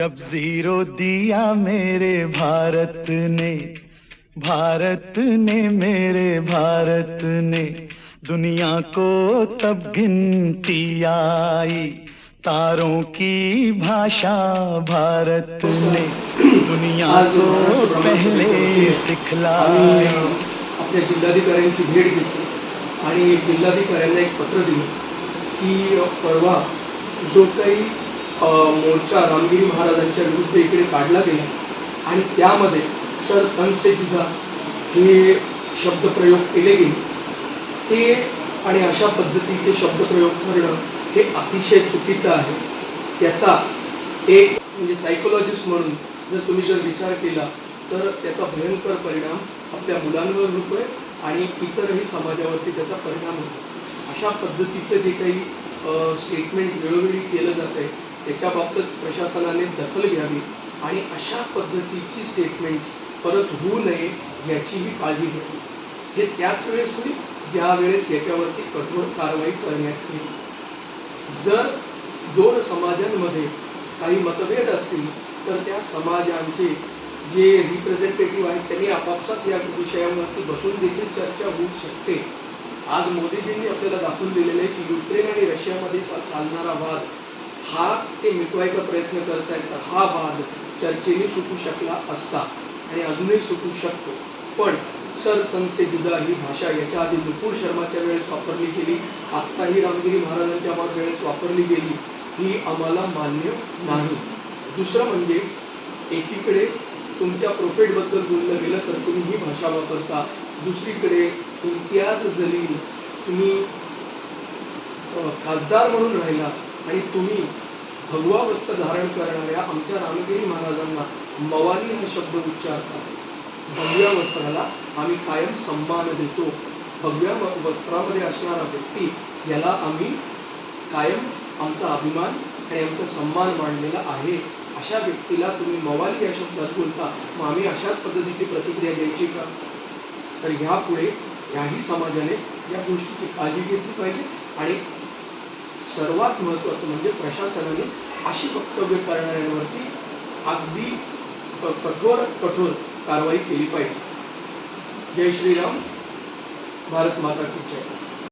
जब ज़ीरो दिया मेरे भारत ने भारत ने मेरे भारत ने, दुनिया को तब गिनती आई, तारों की भाषा भारत ने, दुनिया को पहले सिखलाई। आपल्या जिल्हाधिकाऱ्यांची भेट घेतली आणि जिल्हाधिकाऱ्यांना एक पत्र दिलं की परवा जो काही मोर्चा रामगिरी महाराजांच्या विरुद्ध इकडे काढला गेला. आणि त्यामध्ये सर तन से हे शब्दप्रयोग केले गेले. ते आणि अशा पद्धतीचे शब्दप्रयोग करणं हे अतिशय चुकीचं आहे. त्याचा एक म्हणजे सायकोलॉजिस्ट म्हणून जर तुम्ही जर विचार केला तर त्याचा भयंकर परिणाम आपल्या मुलांवर होतोय आणि इतरही समाजावरती त्याचा परिणाम होतो अशा पद्धतीचं जे काही स्टेटमेंट वेळोवेळी केलं जात आहे त्याच्या बाबतीत प्रशासनाने दखल घ्यावी आणि अशा पद्धतीची स्टेटमेंट्स परत होऊ नये याचीही काळजी घ्यावी. हे त्याच वेळेस होईल ज्या वेळेस याच्यावरती कठोर कारवाई करण्यात येईल. जर दोन समाजांमध्ये काही मतभेद असतील तर त्या समाजांचे जे रिप्रेझेंटेटिव्ह आहेत त्यांनी आपापसात या विषयावरती बसून देखील चर्चा होऊ शकते. आज मोदीजींनी आपल्याला दाखवून दिलेलं आहे की युक्रेन आणि रशियामध्ये चालणारा वाद हा ते मिटवायचा प्रयत्न करतायत तर हा वाद चर्चेने सुटू शकला असता आणि अजूनही सुटू शकतो. पण सर तनसे जुदा ही भाषा याच्या आधी नुपूर शर्माच्या वेळेस वापरली गेली आत्ताही रामगिरी महाराजांच्या वेळेस वापरली गेली ही आम्हाला मान्य नाही. दुसरं म्हणजे एकीकडे तुमच्या प्रोफेटबद्दल बोललं गेलं तर तुम्ही ही भाषा वापरता दुसरीकडे इम्तियाज जलील तुम्ही खासदार म्हणून राहिला आणि तुम्ही भगवा वस्त्र धारण करणाऱ्या आमच्या रामगिरी महाराजांना मवाली हा शब्द उच्चारता भगव्या वस्त्राला आम्ही कायम सन्मान देतो. भगव्या वस्त्रामध्ये असणारा व्यक्ती याला आम्ही कायम आमचा अभिमान आणि आमचा सन्मान मानलेला आहे. अशा व्यक्तीला तुम्ही मवाली या शब्दात बोलता मग आम्ही अशाच पद्धतीची प्रतिक्रिया द्यायची का? तर ह्यापुढे याही समाजाने या गोष्टीची काळजी घेतली पाहिजे आणि सर्वात महत्त्वाचं म्हणजे प्रशासनाने अशी वक्तव्य करणाऱ्यांवरती अगदी कठोर कठोर कारवाई केली पाहिजे. जय श्रीराम. भारत माता की जय.